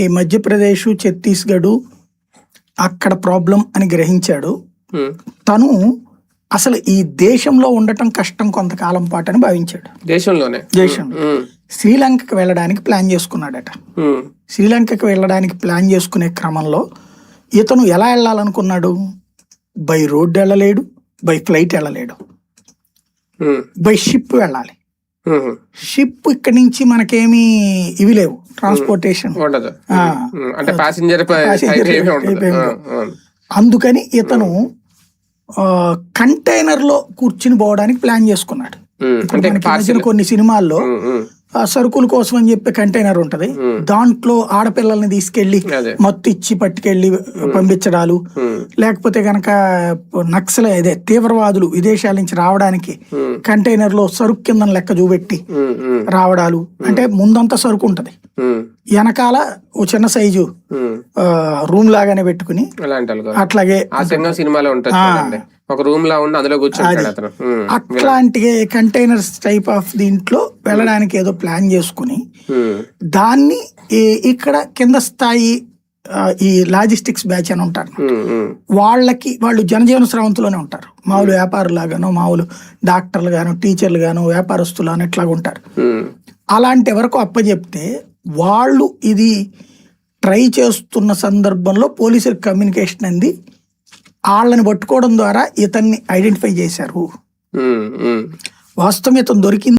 ఈ మధ్యప్రదేశ్ ఛత్తీస్గఢ్ అక్కడ ప్రాబ్లం అని గ్రహించాడు. తను అసలు ఈ దేశంలో ఉండటం కష్టం కొంతకాలం పాటు అని భావించాడు దేశంలోనే దేశంలో. శ్రీలంకకు వెళ్ళడానికి ప్లాన్ చేసుకున్నాడట. శ్రీలంకకు వెళ్ళడానికి ప్లాన్ చేసుకునే క్రమంలో ఇతను ఎలా వెళ్ళాలనుకున్నాడు బై రోడ్డు వెళ్ళలేడు బై ఫ్లైట్ వెళ్ళలేడు. బై షిప్ వెళ్ళాలి. షిప్ ఇక్కడి నుంచి మనకేమీ ఇవి లేవు. ట్రాన్స్పోర్టేషన్. అంటే ప్యాసింజర్. అందుకని ఇతను కంటైనర్లో కూర్చుని పోవడానికి ప్లాన్ చేసుకున్నాడు. కొన్ని సినిమాల్లో సరుకుల కోసం అని చెప్పి కంటైనర్ ఉంటది. దాంట్లో ఆడపిల్లల్ని తీసుకెళ్ళి మత్తు ఇచ్చి పట్టుకెళ్ళి పంపించడాలు. లేకపోతే గనక నక్సల ఇదే తీవ్రవాదులు విదేశాల నుంచి రావడానికి. కంటైనర్లో సరుకు కింద లెక్క చూపెట్టి. రావడాలు అంటే ముందంతా సరుకు ఉంటది. వెనకాల ఓ చిన్న సైజు. రూమ్ లాగానే పెట్టుకుని. అట్లాగే సినిమాలో ఉంటుంది ఒక రూమ్ లా ఉండి అందులో కూర్చుంటాడు. అట్లాంటి కంటైనర్స్ టైప్ ఆఫ్ దీంట్లో వెళ్ళడానికి ఏదో ప్లాన్ చేసుకుని. దాన్ని ఇక్కడ కింద స్థాయి ఈ లాజిస్టిక్స్ బ్యాచ్ అని ఉంటారు. వాళ్ళకి వాళ్ళు జనజీవన స్రవంతిలోనే ఉంటారు మామూలు వ్యాపారులాగానో మామూలు డాక్టర్లు గాను టీచర్లు గాను వ్యాపారస్తులు అని ఇట్లాగా ఉంటారు. అలాంటి వరకు అప్పచెప్తే వాళ్ళు ఇది ట్రై చేస్తున్న సందర్భంలో పోలీసులకు కమ్యూనికేషన్ అంది వాళ్ళని పట్టుకోవడం ద్వారా ఇతన్ని ఐడెంటిఫై చేశారు. వాస్తవం ఇతను దొరికింది